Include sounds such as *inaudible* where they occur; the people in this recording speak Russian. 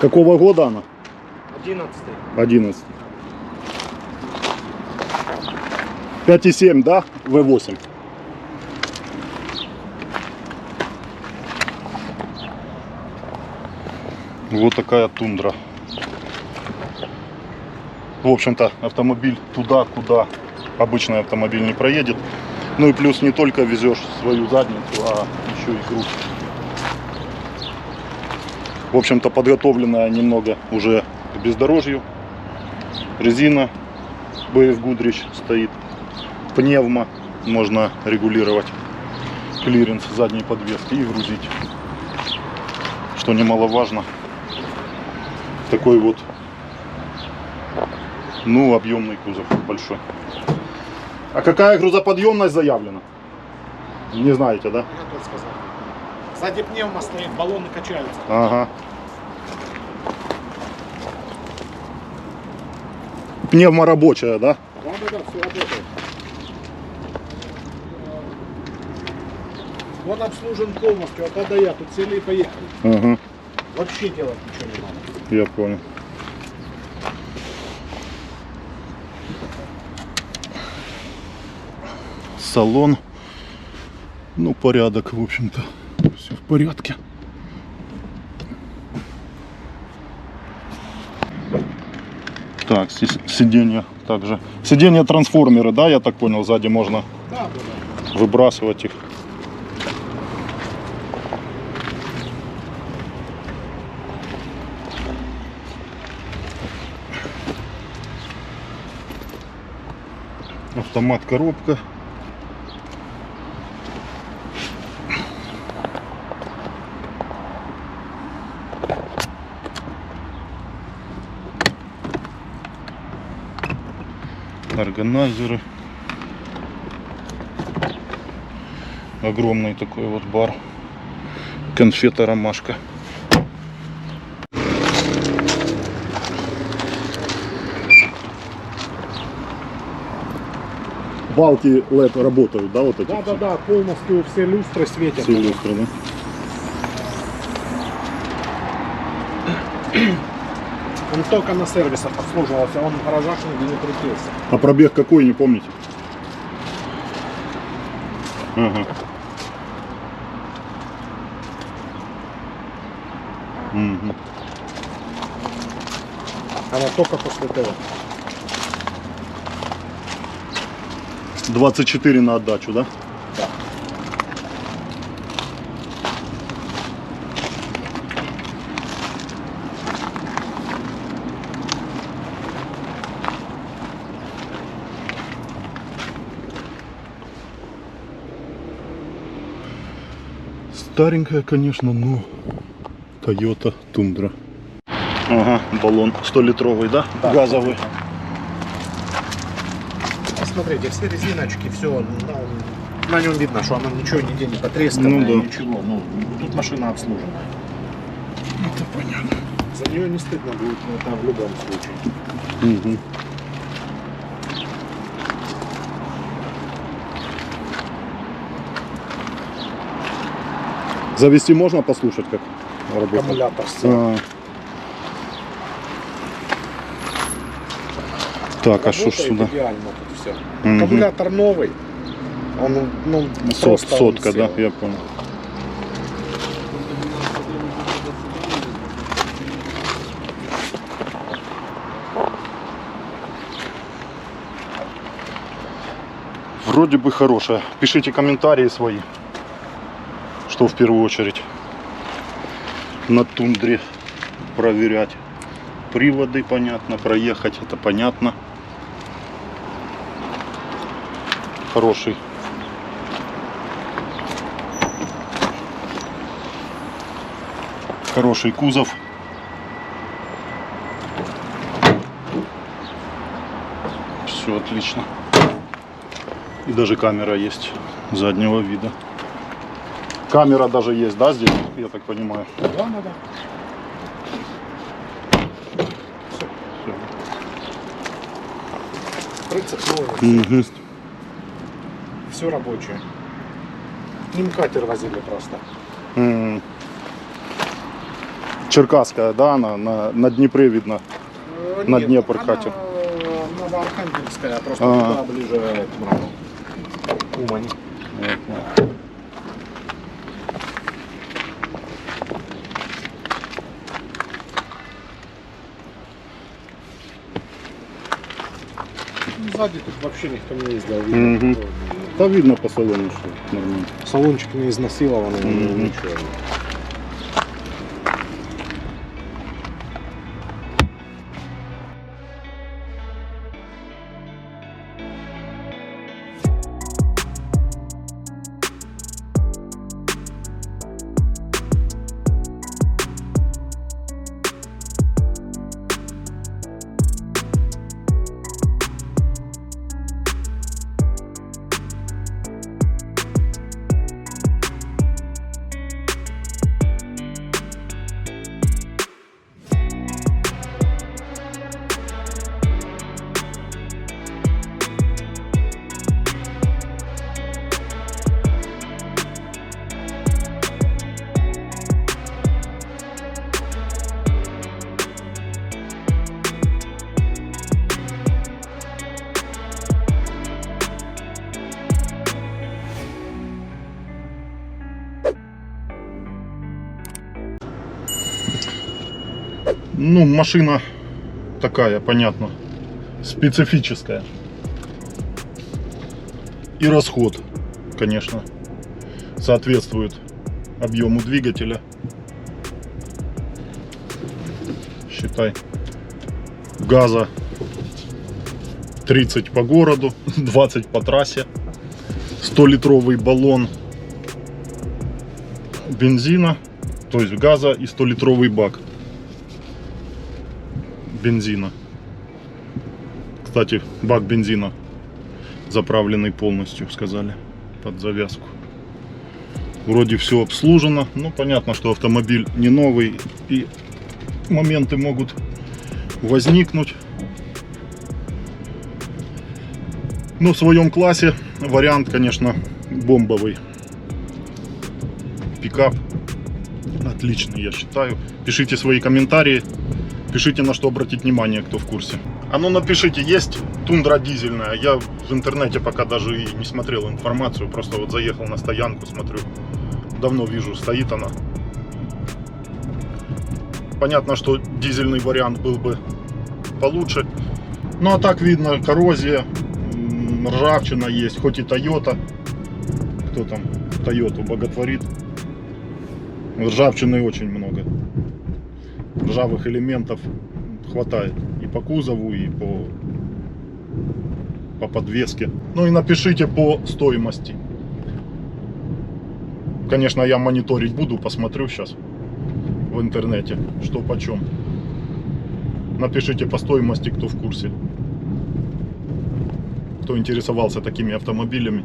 Какого года она? 11 11. 5,7, да? V8. Вот такая тундра. В общем-то, автомобиль туда, куда обычный автомобиль не проедет. Ну и плюс не только везешь свою задницу, а еще и груз. В общем-то, подготовленная немного уже к бездорожью. Резина BF Goodrich стоит. Пневма. Можно регулировать клиренс задней подвески и грузить. Что немаловажно. Такой вот, ну, объемный кузов большой. А какая грузоподъемность заявлена? Не знаете, да? Я тут сказал. Сзади пневма стоит, баллоны качаются. Ага. Пневма рабочая, да? Да, да, да, все работает. Он обслужен полностью, А до Я. Тут сели и поехали. Ага, Вообще делать ничего не надо. я понял. Салон. Ну, порядок, в общем-то. Порядке. Так, здесь сиденья также. Сиденья трансформеры, да, я так понял, сзади можно выбрасывать их. Автомат коробка. Органайзеры. Огромный такой вот бар. Конфета ромашка. Балки LED работают, да, вот эти? Да, да, да, полностью все люстры светят. Все люстры, да? Только на сервисах обслуживался, он в гаражах нигде не крутился. А пробег какой, не помните? Ага. Мгм. Она только после того. 24 на отдачу, да? Старенькая, конечно, но Toyota Тундра. Ага, баллон 100-литровый, да? Да. Газовый. Посмотрите, все резиночки, все, на нем видно, что оно ничего нигде не потрескано, Ну да. ничего. Ну, тут машина обслужена. Это понятно. За нее не стыдно будет, но это в любом случае. Мгм. Завести можно послушать, как работает? Аккумулятор сел. А. Так, а что ж сюда? идеально тут все. Мгм. Аккумулятор новый. Он, ну, Сот- просто он сотка, да, я понял. Вроде бы хорошая. Пишите комментарии свои, что в первую очередь на тундре проверять. Приводы, понятно, проехать, это понятно. Хороший Хороший кузов. Все отлично. И даже камера есть заднего вида. Камера даже есть, да, здесь, я так понимаю. Да, да, да. Мгм. Все рабочее. К ним катер возили просто. М. Черкасская, да, она на, на Днепре видно. Э, На нет, Днепр она катит. Новоархангельская, просто А. туда ближе к. Умань. Ну, Сзади тут вообще никто не ездил. видно, Мгм. никто не- Да видно по салону, что нормально. Салончик не изнасилованный, Мгм. ничего. Ну, машина такая, понятно, специфическая. И расход, конечно, соответствует объему двигателя. Считай, газа 30 по городу, *laughs* 20 по трассе, 100-литровый баллон бензина, то есть газа и 100-литровый бак бензина. Кстати, бак бензина заправленный полностью, сказали, под завязку. Вроде все обслужено, но понятно, что автомобиль не новый и моменты могут возникнуть. Но в своем классе вариант, конечно, бомбовый. Пикап отличный, я считаю. Пишите свои комментарии. Пишите, на что обратить внимание, кто в курсе. А ну напишите, есть тундра дизельная. Я в интернете пока даже и не смотрел информацию. Просто вот заехал на стоянку, смотрю. Давно вижу, стоит она. Понятно, что дизельный вариант был бы получше. Ну а так видно, коррозия, ржавчина есть, хоть и Toyota. Кто там Toyota боготворит. Ржавчины очень много ржавых элементов хватает и по кузову, и по, по подвеске. Ну и напишите по стоимости. Конечно, я мониторить буду, посмотрю сейчас в интернете, что почем. Напишите по стоимости, кто в курсе. Кто интересовался такими автомобилями.